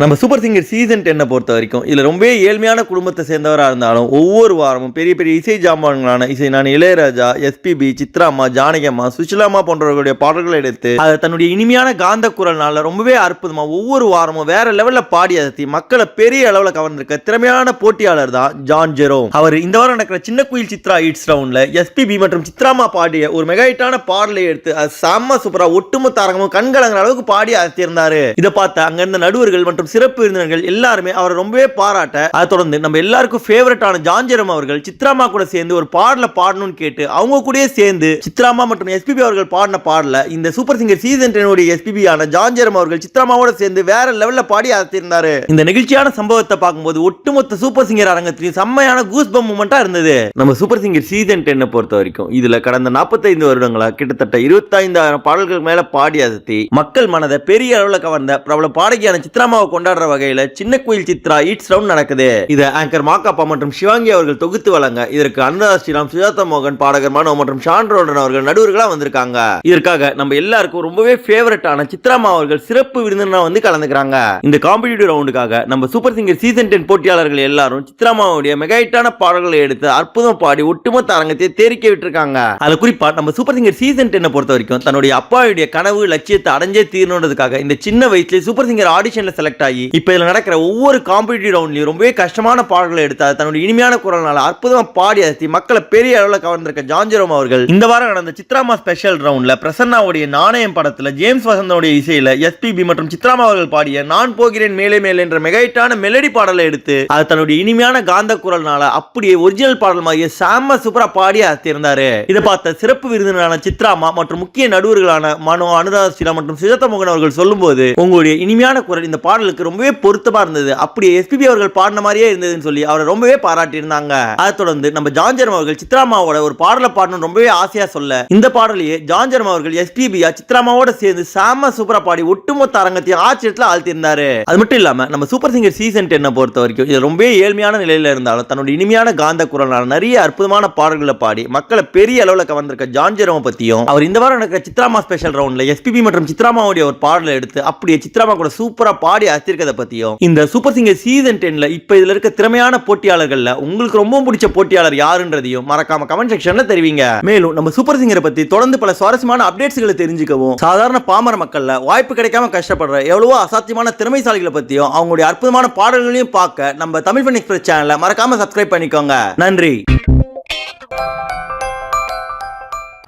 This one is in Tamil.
நம்ம சூப்பர் சிங்கர் சீசன் டென்னை பொறுத்த வரைக்கும் இதில் ரொம்பவே ஏழ்மையான குடும்பத்தை சேர்ந்தவராக இருந்தாலும் ஒவ்வொரு வாரமும் பெரிய பெரிய இசை ஜாமான்களான இசை நான் இளையராஜா எஸ்பிபி சித்ராமா ஜானகியம்மா சுஷிலாமா போன்றவர்களுடைய பாடல்களை எடுத்து அதை தன்னுடைய இனிமையான காந்த குரல்னால ரொம்பவே அற்புதமாக ஒவ்வொரு வாரமும் வேற லெவலில் பாடி அசத்தி மக்களை பெரிய அளவில் கவர்ந்திருக்க திறமையான போட்டியாளர் தான் ஜான் ஜெரோம். அவர் இந்த வாரம் நடக்கிற சின்ன குயில் சித்ரா ஈட்ஸ் ரவுண்டில் எஸ்பிபி மற்றும் சித்ராமா பாடிய ஒரு மெகாயிட்டான பாடலை எடுத்து அது செம்ம சூப்பராக ஒட்டுமொத்த அரங்கமும் கண்கலங்கிற அளவுக்கு பாடி அசத்தியிருந்தாரு. இதை பார்த்து அங்கிருந்த நடுவர்கள் மற்றும் சிறப்பு விருந்தினர்கள் எல்லாருமே அவரை ரொம்பவே பாராட்ட அதை தொடர்ந்து நம்ம எல்லாருக்கும் ஃபேவரட்டான ஜான்ஜெரம் அவர்கள் சித்ராமா கூட சேர்ந்து ஒரு பாடல பாடணும்னு கேட்டு அவங்க கூடயே சேர்ந்து சித்ராமா மற்றும் எஸ்பிபி அவர்கள் பாடின பாடல இந்த சூப்பர் சிங்கர் சீசன் டென்னுடைய எஸ்பிபி ஆன ஜான்ஜெரம் அவர்கள் சித்ராமாவோட சேர்ந்து வேற லெவல்ல பாடி அசத்தியிருந்தாரு இந்த நிகழ்ச்சியான சம்பவத்தை பார்க்கும்போது ஒட்டுமொத்த சூப்பர் சிங்கர் அரங்கத்திலையும் செம்மையான கூஸ் பம் மூமெண்டா இருந்தது. நம்ம சூப்பர் சிங்கர் சீசன் டென்னை பொறுத்த வரைக்கும் இதுல கடந்த 45 வருடங்களா கிட்டத்தட்ட இருபத்தைந்தாயிரம் பாடல்கள் மேல பாடி அசத்தி மக்கள் மனதை பெரிய அளவுல கவர்ந்த பிரபல பாடகியான சித்ராமாவை கொண்டாடுற வகையில சின்ன கோயில் சித்ரா ஈட்ஸ் ரவுண்ட் நடக்குது. இதை ஆங்கர் மாக்காப்பா மற்றும் சிவாங்கி அவர்கள் தொகுத்து வழங்க இதற்கு அனுராதா ஸ்ரீராம் சுஜாதா மோகன் பாடகர் மனோ மற்றும் ஷான் ரோடன் அவர்கள் நடுவர்களாக வந்திருக்காங்க. இதற்காக நம்ம எல்லாருக்கும் ரொம்பவே ஃபேவரட்டான சித்ராமா அவர்கள் சிறப்பு விருந்தினா வந்து கலந்துக்கிறாங்க. இந்த காம்படிட்டிவ் ரவுண்டுக்காக நம்ம சூப்பர் சிங்கர் சீசன் டென் போட்டியாளர்கள் எல்லாரும் சித்ராமாவுடைய மெகாயிட்டான பாடல்களை எடுத்து அற்புதம் பாடி ஒட்டுமொத்த அரங்கத்தை தேரிக்க விட்டுருக்காங்க. அதில் குறிப்பா நம்ம சூப்பர் சிங்கர் சீசன் டென்னை பொறுத்த வரைக்கும் தன்னுடைய அப்பாவுடைய கனவு லட்சியத்தை அடைஞ்சே தீரணுன்றதுக்காக இந்த சின்ன வயசுல சூப்பர் சிங்கர் ஆடிஷனில் செலக்ட் ஆகி இப்ப இதுல நடக்கிற ஒவ்வொரு காம்படிட்டிவ் ரவுண்ட்லயும் ரொம்பவே கஷ்டமான பாடல்களை எடுத்து அதை தன்னுடைய இனிமையான குரல்னால அற்புதமா பாடி அசத்தி மக்களை பெரிய அளவில் கவர்ந்திருக்க ஜான்ஜெரோம் அவர்கள். இந்த வாரம் நடந்த சித்ராமா ஸ்பெஷல் ரவுண்ட்ல பிரசன்னாவுடைய நாணயம் படத்துல ஜேம்ஸ் வசந்தனுடைய இசையில எஸ்பிபி மற்றும் சித்ராமா அவர்கள் பாடிய நான் போகிறேன் மேலே மேலே என்ற மெகைட்டான மெலடி பாடலை எடுத்து அது தன்னுடைய இனிமையான காந்த குரல்னால அப்படியே ஒரிஜினல் பாடல் மாதிரியே சாம சூப்பரா பாடி அசத்தியிருந்தாரு. இதை பார்த்த சிறப்பு விருந்தினரான சித்ராமா மற்றும் முக்கிய நடுவர்களான மனோ அனுராதா மற்றும் சிதத்த மோகன் அவர்கள் சொல்லும்போது உங்களுடைய இனிமையான குரல் இந்த பாடல் அவர்களுக்கு ரொம்பவே பொருத்தமா இருந்தது. அப்படி எஸ்பிபி அவர்கள் பாடின மாதிரியே இருந்ததுன்னு சொல்லி அவரை ரொம்பவே பாராட்டி இருந்தாங்க அதை தொடர்ந்து நம்ம ஜான்ஜரம் அவர்கள் சித்ராமாவோட ஒரு பாடலை பாடணும் ரொம்பவே ஆசையா சொல்ல இந்த பாடலையே ஜான்ஜரம் அவர்கள் எஸ்பிபியா சித்ராமாவோட சேர்ந்து சாம சூப்பரா பாடி ஒட்டுமொத்த அரங்கத்தையும் ஆச்சரியத்துல ஆழ்த்தியிருந்தாரு. அது மட்டும் இல்லாம நம்ம சூப்பர் சிங்கர் சீசன் டென்னை பொறுத்த வரைக்கும் இது ரொம்பவே ஏழ்மையான நிலையில இருந்தாலும் தன்னுடைய இனிமையான காந்த குரலால் நிறைய அற்புதமான பாடல்களை பாடி மக்களை பெரிய அளவுல கவர்ந்திருக்க ஜான்ஜரம் பத்தியும் அவர் இந்த வாரம் நடக்கிற சித்ராமா ஸ்பெஷல் ரவுண்ட்ல எஸ்பிபி மற்றும் சித்ராமாவுடைய ஒரு பாடலை எடுத்து அப்படியே சித்ராமா கூட சூப்பரா பாடி அசிருக்கதை பத்தியும் இந்த சூப்பர் சிங்கர் சீசன் டென்ல இப்ப இதுல இருக்க திறமையான போட்டியாளர்கள்ல உங்களுக்கு ரொம்ப பிடிச்ச போட்டியாளர் யாருன்றதையும் மறக்காம கமெண்ட் செக்ஷன்ல தெரிவிங்க. மேலும் நம்ம சூப்பர் சிங்கரை பத்தி தொடர்ந்து பல சுவாரஸ்யமான அப்டேட்ஸ்களை தெரிஞ்சுக்கவும் சாதாரண பாமர மக்கள்ல வாய்ப்பு கிடைக்காம கஷ்டப்படுற எவ்வளவோ அசாத்தியமான திறமைசாலிகளை பத்தியும் அவங்களுடைய அற்புதமான பாடல்களையும் பார்க்க நம்ம தமிழ் ஃபன் எக்ஸ்பிரஸ் சேனலை மறக்காம சப்ஸ்கிரைப் பண்ணிக்கோங்க. நன்றி.